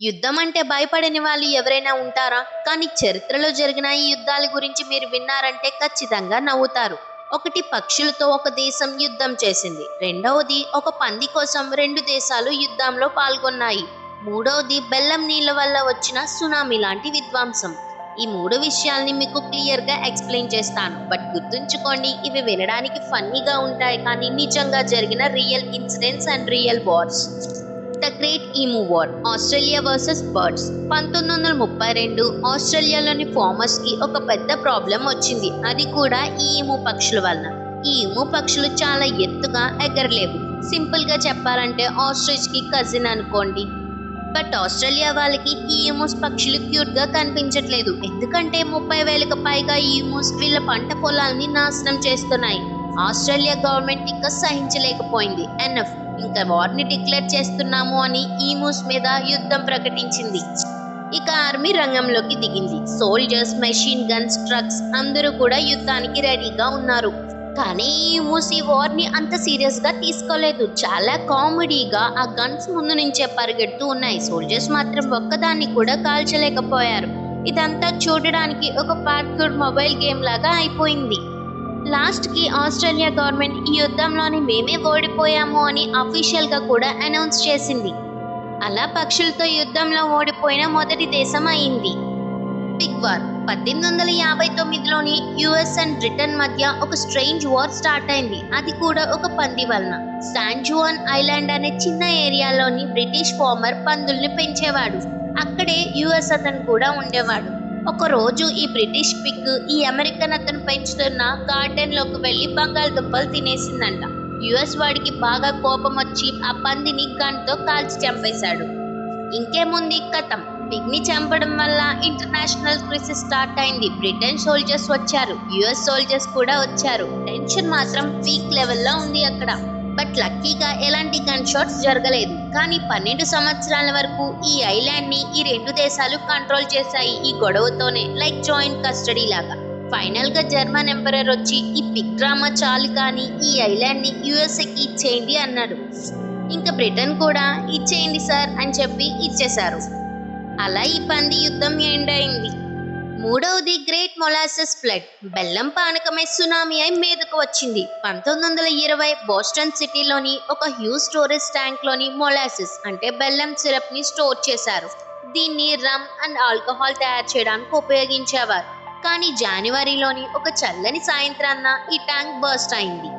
యుద్ధం అంటే భయపడని వాళ్ళు ఎవరైనా ఉంటారా? కానీ చరిత్రలో జరిగిన ఈ యుద్ధాల గురించి మీరు విన్నారంటే ఖచ్చితంగా నవ్వుతారు. ఒకటి పక్షులతో ఒక దేశం యుద్ధం చేసింది. రెండవది ఒక పంది కోసం రెండు దేశాలు యుద్ధంలో పాల్గొన్నాయి. మూడవది బెల్లం నీళ్ళ వల్ల వచ్చిన సునామీ లాంటి విధ్వంసం. ఈ మూడు విషయాల్ని మీకు క్లియర్గా ఎక్స్ప్లెయిన్ చేస్తాను. బట్ గుర్తుంచుకోండి ఇవి వినడానికి ఫన్నీగా ఉంటాయి కానీ నిజంగా జరిగిన real incidents and real wars. The great emu war Australia versus birds పంతొమ్మిది వందల ముప్పై రెండు ఆస్ట్రేలియాలోని ఫార్మర్స్కి ఒక పెద్ద ప్రాబ్లం వచ్చింది. అది కూడా ఈ ఈము పక్షుల వలన. ఈ ఈము పక్షులు చాలా ఎత్తుగా ఎగరలేవు. సింపుల్గా చెప్పాలంటే ఆస్ట్రిచ్కి కజిన్ అనుకోండి. బట్ ఆస్ట్రేలియా వాళ్ళకి ఈ ఈమోస్ పక్షులు క్యూట్గా కనిపించట్లేదు. ఎందుకంటే ముప్పై వేలకు పైగా ఈమోస్ వీళ్ళ పంట పొలాల్ని నాశనం చేస్తున్నాయి. ఆస్ట్రేలియా గవర్నమెంట్ ఇంకా సహించలేకపోయింది. ఎన్ఎఫ్ ఇంకా వార్ని డిక్లేర్ చేస్తున్నాము అని ఈమూస్ మీద యుద్ధం ప్రకటించింది. ఇక ఆర్మీ రంగంలోకి దిగింది. సోల్జర్స్ మెషిన్ గన్స్ ట్రక్స్ అందరూ కూడా యుద్ధానికి రెడీగా ఉన్నారు. కానీ ఈ వార్ని అంత సీరియస్గా తీసుకోలేదు. చాలా కామెడీగా ఆ గన్స్ ముందు నుంచే పరిగెడుతూ ఉన్నాయి. సోల్జర్స్ మాత్రం ఒక్కదాన్ని కూడా కాల్చలేకపోయారు. ఇదంతా చూడడానికి ఒక పార్కూర్ మొబైల్ గేమ్ లాగా అయిపోయింది. లాస్ట్కి ఆస్ట్రేలియా గవర్నమెంట్ ఈ యుద్ధంలోని మేమే ఓడిపోయాము అని అఫీషియల్గా కూడా అనౌన్స్ చేసింది. అలా పక్షులతో యుద్ధంలో ఓడిపోయిన మొదటి దేశం అయింది. బిగ్ వార్ పద్దెనిమిది వందల యాభై తొమ్మిదిలోని యుఎస్ అండ్ బ్రిటన్ మధ్య ఒక స్ట్రేంజ్ వార్ స్టార్ట్ అయింది. అది కూడా ఒక పంది వలన. శాంజువాన్ ఐలాండ్ అనే చిన్న ఏరియాలోని బ్రిటిష్ ఫార్మర్ పందుల్ని పెంచేవాడు. అక్కడే యుఎస్ అతను కూడా ఉండేవాడు. ఒకరోజు ఈ బ్రిటిష్ పిగ్ ఈ అమెరికన్ అతను పెంచుతున్న గార్డెన్లోకి వెళ్ళి బంగాళదుంపలు తినేసిందంట. యుఎస్ వాడికి బాగా కోపం వచ్చి ఆ పందిని గన్తో కాల్చి చంపేశాడు. ఇంకేముంది కథం. పిగ్ని చంపడం వల్ల ఇంటర్నేషనల్ క్రిసిస్ స్టార్ట్ అయింది. బ్రిటన్ సోల్జర్స్ వచ్చారు. యుఎస్ సోల్జర్స్ కూడా వచ్చారు. టెన్షన్ మాత్రం పీక్ లెవెల్లో ఉంది అక్కడ. బట్ లక్కీగా ఎలాంటి గన్ షాట్స్ జరగలేదు. కానీ పన్నెండు సంవత్సరాల వరకు ఈ ఐలాండ్ని ఈ రెండు దేశాలు కంట్రోల్ చేశాయి ఈ గొడవతోనే లైక్ జాయింట్ కస్టడీ లాగా. ఫైనల్గా జర్మన్ ఎంపరర్ వచ్చి ఈ పిక్ డ్రామా చాలు కానీ ఈ ఐలాండ్ని యుఎస్ఏకి ఇచ్చేయండి అన్నాడు. ఇంకా బ్రిటన్ కూడా ఇచ్చేయండి సార్ అని చెప్పి ఇచ్చేశారు. అలా ఈ పంది యుద్ధం ఎండ్ అయింది. మూడవది గ్రేట్ మొలాసెస్ ఫ్లడ్ బెల్లం పానకమై సునామీ అయి మీదకు వచ్చింది. పంతొమ్మిది వందల ఇరవై బోస్టన్ సిటీలోని ఒక హ్యూజ్ స్టోరేజ్ ట్యాంక్లోని మొలాసెస్ అంటే బెల్లం సిరప్ని స్టోర్ చేశారు. దీన్ని రమ్ అండ్ ఆల్కహాల్ తయారు చేయడానికి ఉపయోగించేవారు. కానీ జనవరిలోని ఒక చల్లని సాయంత్రాన్న ఈ ట్యాంక్ బర్స్ట్ అయింది.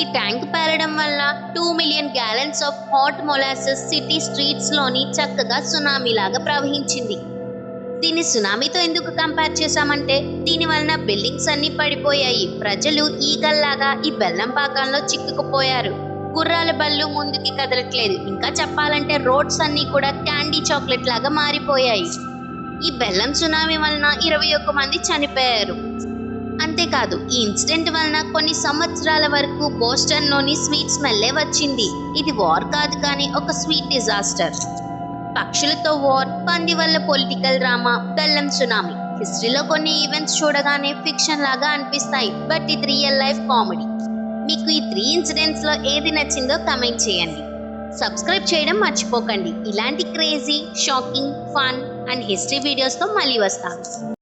ఈ ట్యాంక్ పేరడం వల్ల two million gallons of hot molasses city స్ట్రీట్స్లోని చక్కగా సునామీ లాగా ప్రవహించింది. దీన్ని సునామీతో ఎందుకు కంపేర్ చేశామంటే దీని వలన బిల్డింగ్స్ అన్ని పడిపోయాయి. ప్రజలు ఈగల్లాగా ఈ బెల్లం పాకంలో చిక్కుకుపోయారు. గుర్రాల బళ్ళు ముందుకి కదలట్లేదు. ఇంకా చెప్పాలంటే రోడ్స్ అన్ని కూడా క్యాండీ చాక్లెట్ లాగా మారిపోయాయి. ఈ బెల్లం సునామీ వలన ఇరవై ఒక్క మంది చనిపోయారు. అంతేకాదు ఈ ఇన్సిడెంట్ వలన కొన్ని సంవత్సరాల వరకు బోస్టన్లోని స్వీట్ స్మెల్లే వచ్చింది. ఇది వార్ కాదు కానీ ఒక స్వీట్ డిజాస్టర్. పక్షులతో వార్ పంది వల్ల పొలిటికల్ డ్రామా బెల్లం సునామీ హిస్టరీలో కొన్ని ఈవెంట్స్ చూడగానే ఫిక్షన్ లాగా అనిపిస్తాయి బట్ ఇది రియల్ లైఫ్ కామెడీ మీకు ఈ త్రీ ఇన్సిడెంట్స్లో ఏది నచ్చిందో కమెంట్ చేయండి. సబ్స్క్రైబ్ చేయడం మర్చిపోకండి. ఇలాంటి crazy shocking fun and history వీడియోస్తో మళ్ళీ వస్తాను.